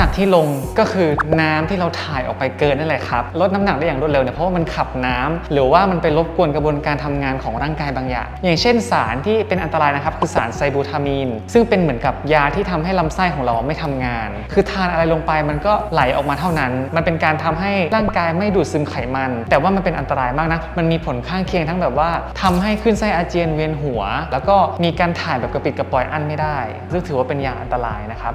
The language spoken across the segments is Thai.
นักที่ลงก็คือน้ำที่เราถ่ายออกไปเกินนั่นแหละครับลดน้ำหนักได้อย่างรวดเร็วเนี่ยเพราะว่ามันขับน้ำหรือว่ามันไปรบกวนกระบวนการทำงานของร่างกายบางอย่าง อย่างเช่นสารที่เป็นอันตรายนะครับคือสารไซบูทามีน ซึ่งเป็นเหมือนกับยาที่ทำให้ลำไส้ของเราไม่ทำงาน คือทานอะไรลงไปมันก็ไหลออกมาเท่านั้น มันเป็นการทำให้ร่างกายไม่ดูดซึมไขมัน แต่ว่ามันเป็นอันตรายมากนะมันมีผลข้างเคียงทั้งแบบว่าทำให้ขึ้นไส้อาเจียนเวียนหัว แล้วก็มีการถ่ายแบบกระปิดกระปอยอั้นไม่ได้ ซึ่งถือว่าเป็นยาอันตรายนะครับ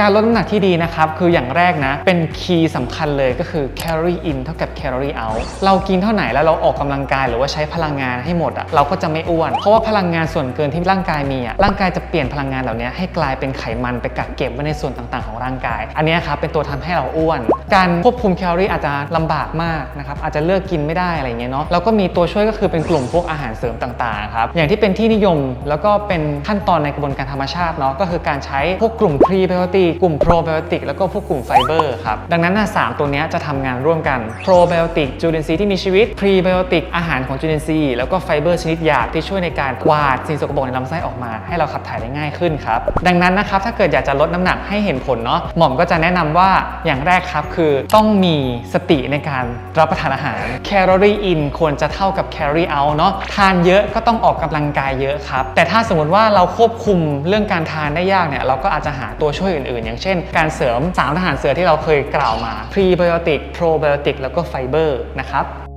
การลดน้ำหนักที่ดีนะครับ คืออย่างแรกนะ เป็นคีย์สำคัญเลยก็คือ calorie in เท่ากับ calorie out เรากินเท่าไหนแล้วเราออกกำลังกายหรือว่าใช้พลังงานให้หมดอะเราก็จะไม่อ้วน เพราะว่าพลังงานส่วนเกินที่ร่างกายมีอะร่างกายจะเปลี่ยนพลังงานเหล่านี้ให้กลายเป็นไขมันไปกักเก็บไว้ในส่วนต่างๆของร่างกาย อันนี้ครับเป็นตัวทำให้เราอ้วน การควบคุมแคลอรี่อาจจะลำบากมากนะครับอาจจะเลิกกินไม่ได้อะไรเงี้ยเนาะแล้วก็มีตัวช่วยก็คือเป็นกลุ่มพวกอาหารเสริมต่างๆครับอย่างที่เป็นที่นิยมแล้วก็เป็นขั้นตอนในกระบวนการธรรมชาติเนาะก็คือการใช้พวกกลุ่มพรีไบโอติกกลุ่มโปรไบโอติกแล้วก็พวกกลุ่มไฟเบอร์ครับ ดังนั้นสามตัวนี้จะทำงานร่วมกันโปรไบโอติกจุลินทรีย์ที่มีชีวิตพรีไบโอติกอาหารของจุลินทรีย์แล้วก็ไฟเบอร์ชนิดหยาบที่ช่วยในการกวาดสิ่งสกปรกในลำไส้ออกมา ให้เราขับถ่ายได้ง่ายขึ้นครับดังนั้นนะครับถ้าเกิดอยากจะลดน้ำหนักให้เห็นผลเนาะหม่อมก็จะแนะนำว่าอย่างแรกครับคือต้องมีสติในการรับประทานอาหารแคลอรี่อินควรจะเท่ากับแคลอรี่เอาเนาะทานเยอะก็ต้องออกกำลังกายเยอะครับแต่ถ้าสมมติว่าเราควบคุมเรื่องการทานได้ยากเนี่ยเราก็อาจจะหาตัวช่วยอื่นๆอย่างเช่น การเสริมสามทหารเสือที่เราเคยกล่าวมาพรีไบโอติกโปรไบโอติกแล้วก็ไฟเบอร์นะครับ